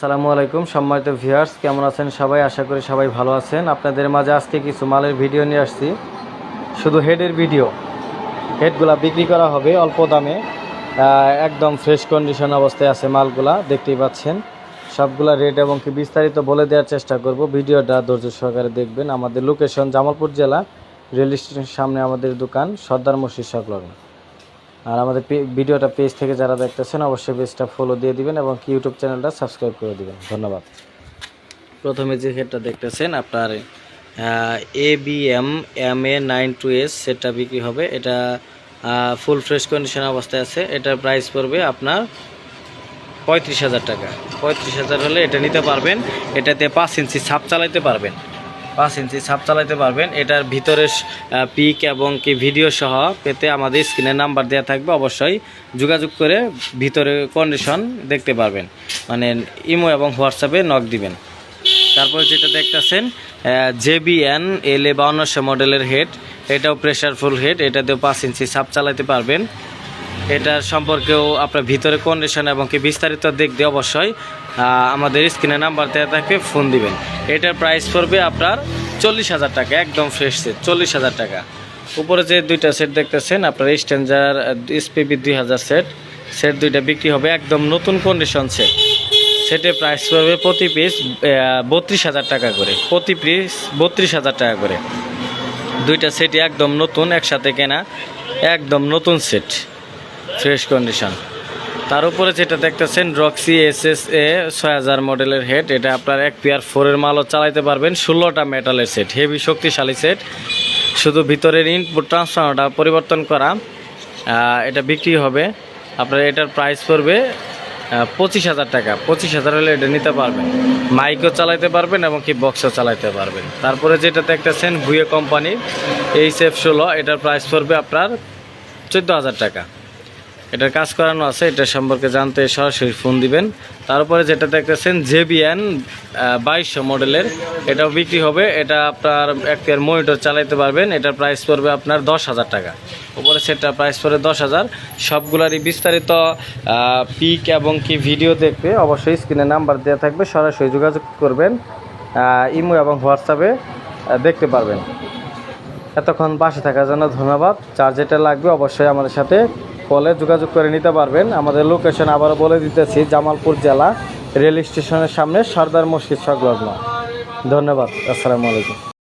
আসসালামু আলাইকুম সম্মানিত ভিউয়ার্স, কেমন আছেন সবাই? আশা করি সবাই ভালো আছেন। আপনাদের মাঝে আজকে কিছু মালের ভিডিও নিয়ে আসছি। শুধু হেডের ভিডিও। হেডগুলা বিক্রি করা হবে অল্প দামে। একদম ফ্রেশ কন্ডিশন অবস্থায় আছে মালগুলা, দেখতেই পাচ্ছেন। সবগুলা রেট এবং কি বিস্তারিত বলে দেওয়ার চেষ্টা করব। ভিডিওটা ধৈর্য সহকারে দেখবেন। আমাদের লোকেশন জামালপুর জেলা, রেল স্টেশনের সামনে আমাদের দোকান, সর্দার মসজিদ সংলগ্ন। আর আমাদের ভিডিওটা পেজ থেকে যারা দেখতেছেন, অবশ্যই পেজটা ফলো দিয়ে দিবেন এবং ইউটিউব চ্যানেলটা সাবস্ক্রাইব করে দিবেন। ধন্যবাদ। প্রথমে যে হেডটা দেখতেছেন, আপনার A B M M A nine two S সেটটা বিক্রি হবে। এটা ফুল ফ্রেশ কন্ডিশন অবস্থায় আছে। এটার প্রাইস পড়বে আপনার পঁয়ত্রিশ হাজার টাকা। পঁয়ত্রিশ হাজার হলে এটা নিতে পারবেন। এটাতে পাঁচ ইঞ্চি ছাপ চালাইতে পারবেন। পাঁচ ইঞ্চি ছাপ চালাতে পারবেন। এটার ভিতরে পিক এবং কি ভিডিও সহ পেতে আমাদের স্ক্রিনে নাম্বার দেওয়া থাকবে। অবশ্যই যোগাযোগ করে ভিতরে কন্ডিশন দেখতে পারবেন। মানে ইমো এবং হোয়াটসঅ্যাপে নক দিবেন। তারপর যেটা দেখতেছেন জেবিএন এল এ বাউন্নশো মডেলের হেড এটাও প্রেশারফুল হেড এটাতেও পাঁচ ইঞ্চি ছাপ চালাতে পারবেন। এটার সম্পর্কেও আপনার ভিতরে কন্ডিশন এবং কি বিস্তারিত দেখতে অবশ্যই আমাদের স্ক্রিনে নাম্বার দেওয়া থাকবে, ফোন দিবেন। এটার প্রাইস পড়বে আপনার চল্লিশ হাজার টাকা, একদম ফ্রেশ সেট চল্লিশ হাজার টাকা। উপরে যে দুইটা সেট দেখতেছেন, আপনার স্ট্যান্ডার এসপিবি দুই হাজার সেট সেট দুইটা বিক্রি হবে একদম নতুন কন্ডিশন সেট সেটের প্রাইস পড়বে প্রতি পিস বত্রিশ হাজার টাকা করে। প্রতি পিস বত্রিশ হাজার টাকা করে। দুইটা সেটই একদম নতুন, একসাথে কেনা, একদম নতুন সেট ফ্রেশ কন্ডিশন তার উপরে যেটা দেখতেছেন রক্সি এস এস এ ছয় হাজার মডেলের হেড এটা আপনার এক পেয়ার ফোরের মালও চালাইতে পারবেন, ষোলোটা মেটালের সেট হেভি শক্তিশালী সেট শুধু ভিতরের ইনপুট ট্রান্সফর্মারটা পরিবর্তন করা এটা বিক্রি হবে। আপনার এটার প্রাইস পড়বে পঁচিশ হাজার টাকা। পঁচিশ হাজার হলে এটা নিতে পারবেন। মাইকও চালাইতে পারবেন এবং কি বক্সও চালাইতে পারবেন। তারপরে যেটা দেখতেছেন ভুয়ে কোম্পানির এইচ এফ ষোলো, এটার প্রাইস পড়বে আপনার চোদ্দ হাজার টাকা। এটার কাজ করানো আছে, এটা সম্পর্কে জানতে সরাসরি ফোন দিবেন। তারপরে যেটা দেখতেছেন জেবিএন বাইশশো মডেলের, এটাও বিক্রি হবে, এটা আপনার এক মনিটর চালাইতে পারবেন, এটার প্রাইস পড়বে আপনার দশ হাজার টাকা। উপরে সেটটার প্রাইস পড়বে দশ হাজার সবগুলারই বিস্তারিত পিক এবং কি ভিডিও দেখবে, অবশ্যই স্ক্রিনে নাম্বার দেওয়া থাকবে, সরাসরি যোগাযোগ করবেন ইমো এবং হোয়াটসঅ্যাপে দেখতে পারবেন। এতক্ষণ পাশে থাকার জন্য ধন্যবাদ। চার যেটা লাগবে অবশ্যই আমাদের সাথে কলে যোগাযোগ করে নিতে পারবেন। আমাদের লোকেশন আবারও বলে দিতেছি, জামালপুর জেলা রেল স্টেশনের সামনে সর্দার মসজিদ সংলগ্ন। ধন্যবাদ, আসসালামু আলাইকুম।